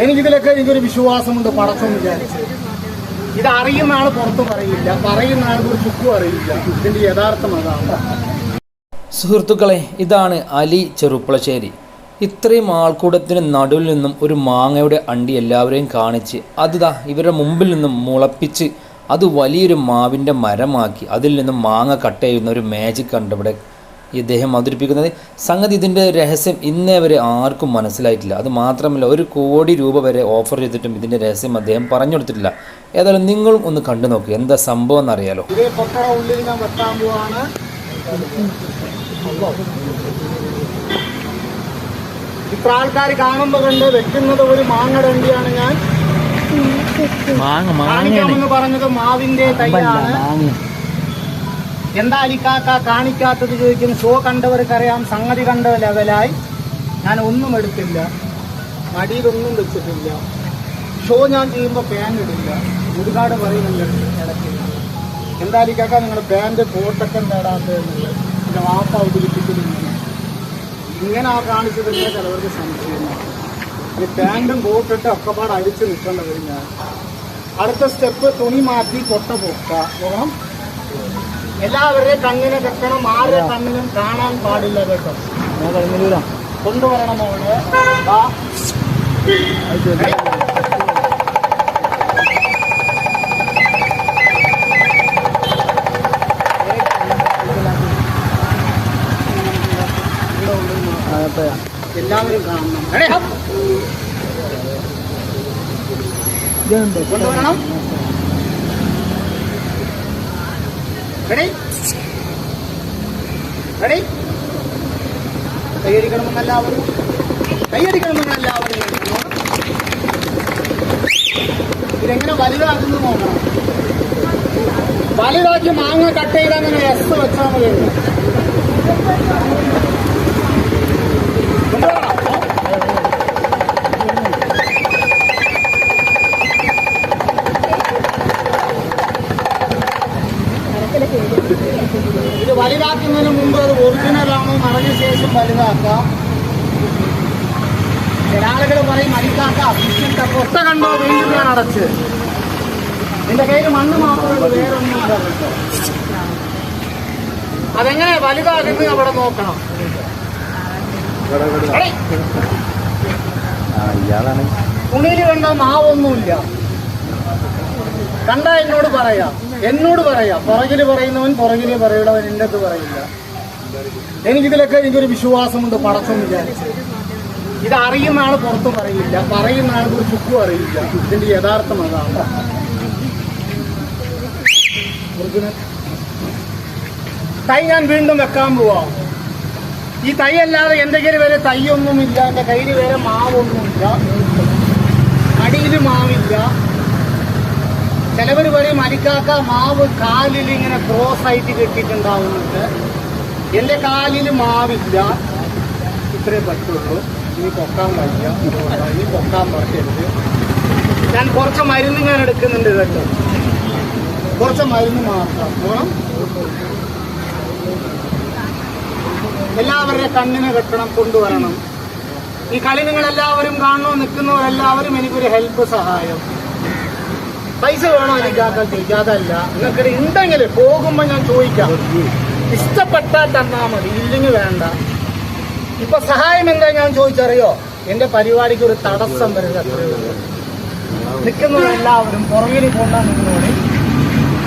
എനിക്കിതിലൊക്കെ എനിക്കൊരു വിശ്വാസമുണ്ട് പടക്കം വിചാരിച്ച്. ഇത് അറിയുന്ന ആൾ പുറത്ത് പറയില്ല പറയുന്ന ആൾക്ക് ഒരു ചുക്കും അറിയില്ല. ഇതിന്റെ യഥാർത്ഥം അതാണ്. സുഹൃത്തുക്കളെ ഇതാണ് അലി ചെറുപ്പളശ്ശേരി. ഇത്രയും ആൾക്കൂടത്തിന് നടുവിൽ നിന്നും ഒരു മാങ്ങയുടെ അണ്ടി എല്ലാവരെയും കാണിച്ച് അതിതാ ഇവരുടെ മുമ്പിൽ നിന്നും മുളപ്പിച്ച് അത് വലിയൊരു മാവിന്റെ മരമാക്കി. അതിൽ നിന്നും മാങ്ങ കട്ട് ചെയ്യുന്ന ഒരു മാജിക് കണ്ട് ഇവിടെ ഇദ്ദേഹം അവതരിപ്പിക്കുന്നത്. സംഗതി ഇതിന്റെ രഹസ്യം ഇന്നേ വരെ ആർക്കും മനസ്സിലായിട്ടില്ല. അത് മാത്രമല്ല ഒരു കോടി രൂപ വരെ ഓഫർ ചെയ്തിട്ടും ഇതിന്റെ രഹസ്യം അദ്ദേഹം പറഞ്ഞു കൊടുത്തിട്ടില്ല. ഏതായാലും നിങ്ങളും ഒന്ന് കണ്ടു നോക്കുക എന്താ സംഭവം എന്നറിയാലോ. ഇത്ര ആൾക്കാർ കാണുമ്പോ കണ്ട് വെക്കുന്നത് ഒരു മാങ്ങടണ്ടിയാണ് ഞാൻ. കാണിക്കാമെന്ന് പറഞ്ഞത് മാവിന്റെ തൈയാണ്. എന്താ അലിക്കാക്ക കാണിക്കാത്തത് ചോദിക്കും ഷോ കണ്ടവർക്കറിയാം സംഗതി കണ്ട ലെവലായി. ഞാൻ ഒന്നും എടുത്തില്ല. മടിയിലൊന്നും വെച്ചിട്ടില്ല. ഷോ ഞാൻ ചെയ്യുമ്പോൾ പാന്റ് ഇടില്ല. ഒരുപാട് പറയുന്നുണ്ട് ഇടയ്ക്ക്. എന്താ അലിക്കാക്ക നിങ്ങളുടെ പാന്റ് കോട്ടൊക്കെ എന്താടാത്തതെന്നുള്ളത് എന്റെ വാപ്പ അവതരിപ്പിച്ചിട്ടില്ല ഇങ്ങനെ ആ കാണിച്ചതിന്റെ ചിലവർക്ക് സംശയമാണ് ഈ പാന്റും കോട്ടിട്ട് ഒക്കെപ്പാട് അടിച്ച് നിൽക്കേണ്ട കഴിഞ്ഞാൽ അടുത്ത സ്റ്റെപ്പ് തുണി മാറ്റി കൊട്ട പൊക്കുക നോക്കണം എല്ലാവരുടെയും കണ്ണിനെ വെക്കണം ആരുടെ കണ്ണിനും കാണാൻ പാടില്ല കേട്ടോ. കൊണ്ടുവരണം ആ. എല്ലാവരും കാണണം. കൊണ്ടുവരണം റെഡി റെഡി ഇതെങ്ങനെ വലുതാക്കുന്നു നോക്കണം. വലുതാക്കി മാങ്ങ കട്ട് ചെയ്താൽ എസ് വെച്ചാൽ മതി വലുതാക്കുന്നതിന് മുമ്പ് അത് ആണോ നടന്ന ശേഷം വലുതാക്കാം. ചില ആളുകൾ പറയും അടിക്കാക്കാം കൊട്ട കണ്ടോ? വീണ്ടും ഞാൻ അടച്ച്. നിന്റെ കയ്യിൽ മണ്ണ് മാത്രമേ വേറൊന്നും കേട്ടോ. അതെങ്ങനെ വലുതാകുന്നത് അവിടെ നോക്കണം. ഉള്ളിൽ കണ്ട മാവൊന്നുമില്ല. കണ്ട എന്നോട് പറയാം. എന്നോട് പറയാം. പുറകിൽ പറയുന്നവൻ പുറകിൽ പറയുന്നവൻ എന്റെ അത് പറയില്ല. എനിക്കിതിലൊക്കെ എനിക്കൊരു വിശ്വാസമുണ്ട് പടക്കം വിചാരിച്ച്. ഇത് അറിയുന്ന ആൾ പുറത്ത് പറയില്ല. പറയുന്ന ആൾക്ക് ഒരു ചുക്കും അറിയില്ല. ഇതിന്റെ യഥാർത്ഥം അതാണ്. തൈ ഞാൻ വീണ്ടും വെക്കാൻ പോവാ. ഈ തൈ അല്ലാതെ എന്റെ കയ്യിൽ വരെ തൈയൊന്നുമില്ല. എന്റെ കയ്യിൽ വരെ മാവൊന്നുമില്ല. അടിയിൽ മാവില്ല. ചിലവർ പറയും അരിക്കാക്ക മാവ് കാലിൽ ഇങ്ങനെ ക്രോസ് ആയിട്ട് കെട്ടിയിട്ടുണ്ടാവുന്നുണ്ട്. എന്റെ കാലിൽ മാവില്ല. ഇത്രേ പറ്റുള്ളൂ. ഇനി പൊക്കാൻ കഴിയ ഇനി പൊക്കാൻ പറ്റരുത് ഞാൻ കുറച്ച് മരുന്ന് ഞാൻ എടുക്കുന്നുണ്ട് കേട്ടോ കുറച്ച് മരുന്ന് മാത്രം. ഗുണം എല്ലാവരുടെ കണ്ണിന് കെട്ടണം കൊണ്ടുവരണം. ഈ കളി നിങ്ങൾ എല്ലാവരും കാണണോ നിൽക്കുന്നവരെല്ലാവരും എനിക്കൊരു ഹെൽപ്പ് സഹായം. പൈസ വേണോ എനിക്കാക്കാൻ ചോദിക്കാം അതല്ല നിങ്ങൾക്ക് ഉണ്ടെങ്കിൽ പോകുമ്പോൾ ഞാൻ ചോദിക്കാം. ഇഷ്ടപ്പെട്ടാൽ തന്നാ മതി ഇല്ലെങ്കിൽ വേണ്ട. ഇപ്പൊ സഹായം എന്താ ഞാൻ ചോദിച്ചറിയോ? എന്റെ പരിപാടിക്ക് ഒരു തടസ്സം വരുന്നത് നിൽക്കുന്നത് എല്ലാവരും പുറകിൽ കൊണ്ടാ നിന്നോടി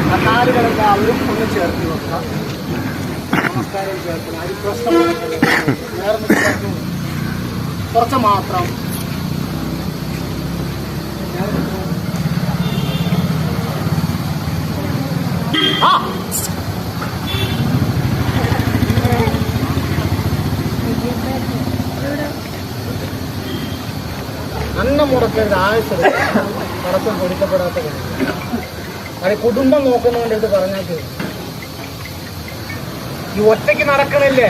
ആ കാലുകളെല്ലാവരും ഒന്ന് ചേർത്ത് വെക്കാം നമസ്കാരം ചേർക്കണം. കുറച്ച് മാത്രം. അന്നം മുടക്കേണ്ട ആവശ്യം പടക്കം പൊടിക്കപ്പെടാത്ത കാര്യം. കുടുംബം നോക്കുന്നവന്റെ ഇത് പറഞ്ഞാൽ ഈ ഒറ്റയ്ക്ക് നടക്കണില്ലേ.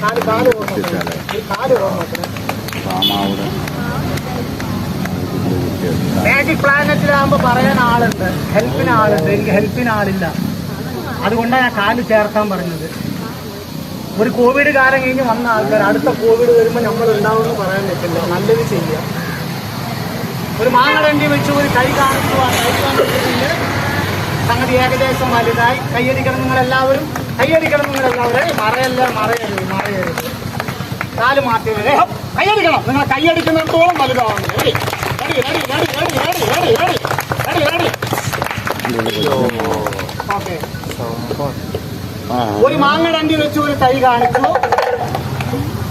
കാൽ കാൽ ഓർമ്മ കാൽ ഓർമ്മ മാജിക് പ്ലാനറ്റിലാകുമ്പോ പറയാൻ ആളുണ്ട്. ഹെൽപ്പിന് ആളുണ്ട്. എനിക്ക് ഹെൽപ്പിന് ആളില്ല. അതുകൊണ്ടാണ് ഞാൻ കാൽ ചേർക്കാൻ പറഞ്ഞത്. ഒരു കോവിഡ് കാലം കഴിഞ്ഞ് വന്ന ആൾക്കാർ അടുത്ത കോവിഡ് വരുമ്പോൾ നമ്മൾ ഉണ്ടാവുമെന്ന് പറയാൻ പറ്റില്ല. നല്ലത് ചെയ്യാം. ഒരു മാങ്ങടണ്ടി വെച്ച് ഒരു കൈ കാണിച്ചു കൈ സംഗതി ഏകദേശം വലുതായി. കൈയടിക്കണം നിങ്ങളെല്ലാവരും. കൈയടിക്കണം നിങ്ങളെല്ലാവരും. മറയല്ല മറയരുത് മറയരുത്. കാൽ മാറ്റി കൈയടിക്കണം. നിങ്ങൾ കൈയടിക്കുന്നിടത്തോളം വലുതാവുന്നു ഒരു മാങ്ങടണ്ടി വെച്ച് ഒരു തൈ കാണിച്ചു.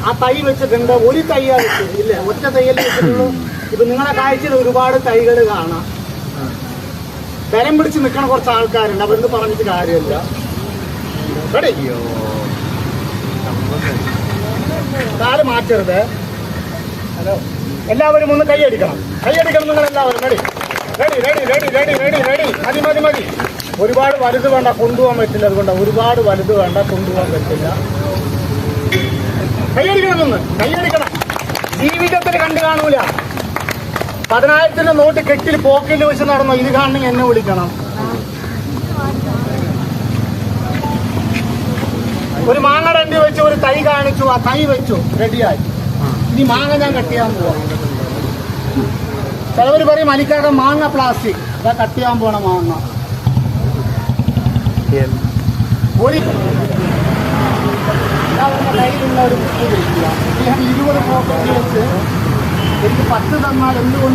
ആ തൈ വെച്ചിട്ടുണ്ട് ഒരു തൈയാ വെച്ചത് ഇല്ല? ഒറ്റ തൈയല്ലേ വെച്ചിട്ടുള്ളൂ. ഇപ്പൊ നിങ്ങളെ കാഴ്ചയിൽ ഒരുപാട് തൈകൾ കാണാം. ബലം പിടിച്ച് നിൽക്കണ കുറച്ച് ആൾക്കാരുണ്ട്. അവരെന്ന് പറഞ്ഞിട്ട് കാര്യമില്ല. കാൽ മാറ്റരുത്. ഹലോ എല്ലാവരും ഒന്ന് കൈയടിക്കണം. കൈയടിക്കണം നിങ്ങൾ എല്ലാവരും ready ready ready ready ready ready ready മതി മതി മതി. ഒരുപാട് വലുത് വേണ്ട കൊണ്ടുപോകാൻ പറ്റില്ല അതുകൊണ്ട്. ഒരുപാട് വലുത് വേണ്ട കൊണ്ടുപോകാൻ പറ്റില്ല. കൈയടിക്കണം കയ്യടിക്കണം കൈയടിക്കണം. ജീവിതത്തിൽ കണ്ടു കാണൂല. പതിനായിരത്തിന്റെ നോട്ട് കെട്ടിൽ പോക്കറ്റിൽ വെച്ച് നടന്നു ഇത് കാണണമെങ്കിൽ എന്നെ വിളിക്കണം. ഒരു മാങ്ങ രണ്ടി വെച്ച് ഒരു തൈ കാണിച്ചു ആ തൈ വെച്ചു റെഡിയായി. ഇനി മാങ്ങ ഞാൻ കട്ട് ചെയ്യാൻ പോവാം. ചിലവർ പറയും അലിക്കാക്ക മാങ്ങ പ്ലാസ്റ്റിക് അതാ കട്ട് ചെയ്യാൻ പോണ മാങ്ങ. ഒരു What കയ്യിലുള്ള ഒരു പത്ത് തന്നാൽ എന്തുകൊണ്ട്